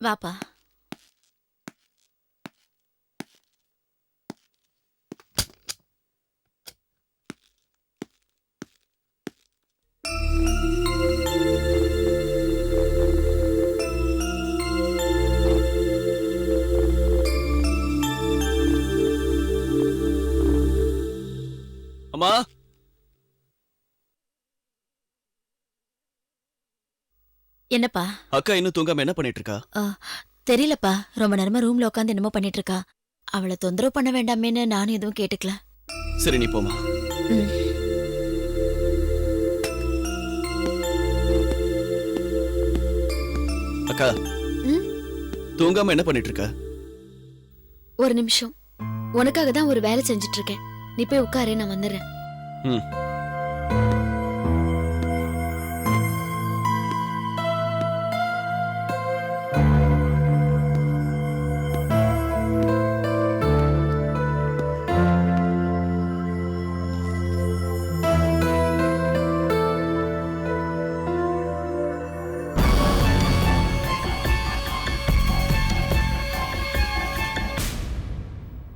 வாப்பா. என்னப்பா? அக்கா இன்னும் தூங்காம என்ன பண்ணிட்டு இருக்கா தெரியலப்பா. ரொம்ப நேரமா ரூம்ல உட்காந்து என்னமோ பண்ணிட்டு இருக்கா அவளை தொந்தரவு பண்ண வேண்டாமேன்னு நானும் எதுவும் கேட்டுக்கல. சரி நீ போமா. அக்கா? தூங்காம என்ன பண்ணிட்டு இருக்க ஒரு நிமிஷம். உனக்காக தான் ஒரு வேலை செஞ்சுட்டு இருக்கேன் நீ போய் உட்காரு நான் வந்துடுறேன்.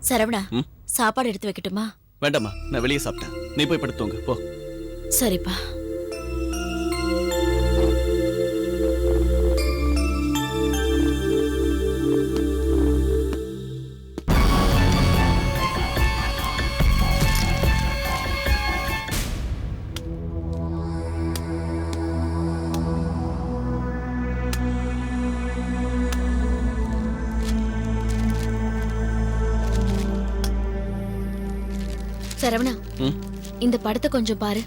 சரவணா? சாப்பாடு எடுத்து வைக்கட்டுமா? வேண்டாம்மா நான் வெளியே சாப்பிட்டேன். நீ போய் படுத்து தூங்கு. போ. சரிப்பா. சரவணா இந்த படத்தை கொஞ்சம் பாரு.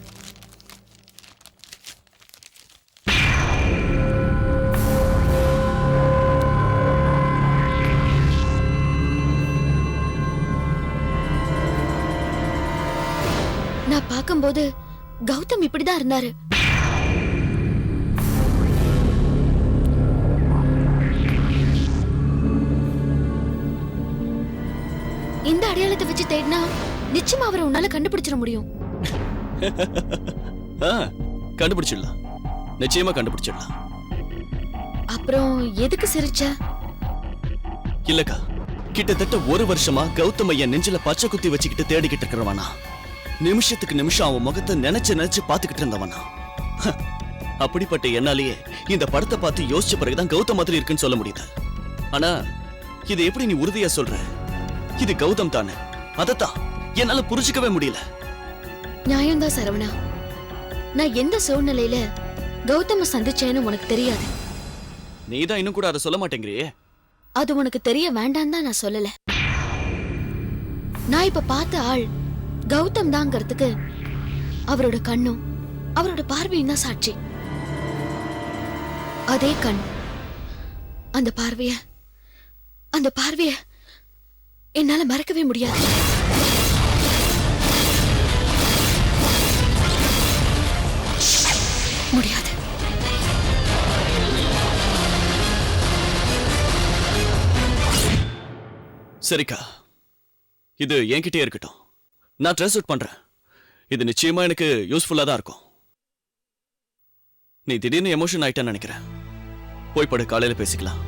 நான் பார்க்கும்போது கௌதம் இப்படிதான் இருந்தாரு. இந்த அடையாளத்தை வச்சு தேடினா நிச்சயமா அவரை உன்னால கண்டுபிடிச்சிட முடியும். கண்டுபிடிச்சிடலாம். நிச்சயமா கண்டுபிடிச்சிடலாம். அப்புறம் எதுக்கு சிரிச்ச? இல்லக்கா கிட்டத்தட்ட ஒரு வருஷமா கௌதம் ஐயா நெஞ்சில பச்சை குத்தி வச்சுக்கிட்டு தேடிக்கிட்டு இருக்கிறவனா. நிமிஷத்துக்கு நிமிஷம் அவன் முகத்தை நினைச்சு நினைச்சு பாத்துக்கிட்டு இருந்தவனா. அப்படிப்பட்ட என்னாலேயே இந்த படத்தை பார்த்து யோசிச்ச பிறகுதான் கௌதம் மாதிரி இருக்குன்னு சொல்ல முடியுது. ஆனா இது எப்படி நீ உறுதியா சொல்ற? இது கௌதம் தானே. அதத்தான். என்னால புரிஞ்சுக்கவே முடியல. நியாயம்தான் சரவணா. நான் எந்த சூழ்நிலையில கௌதம சந்திச்சேன்னு உனக்கு தெரியாது? நீதான் இன்னும் கூட அதை சொல்ல மாட்டேங்கிறியே. அது உனக்கு தெரிய வேண்டாம் தான் நான் சொல்லல. நான் இப்ப பார்த்த ஆள் கௌதம் தாங்கிறதுக்கு அவரோட கண்ணும் அவரோட பார்வையும் தான் சாட்சி. அதே கண் அந்த பார்வைய அந்த பார்வைய என்னால மறக்கவே முடியாது முடியாது. சரிக்கா. இது என்கிட்டயே இருக்கட்டும். நான் ட்ரெஸ் அவுட் பண்றேன். இது நிச்சயமா எனக்கு யூஸ்ஃபுல்லா தான் இருக்கும். நீ திடீர்னு எமோஷன் ஆயிட்டான்னு நினைக்கிறேன். போய் படு காலையில பேசிக்கலாம்.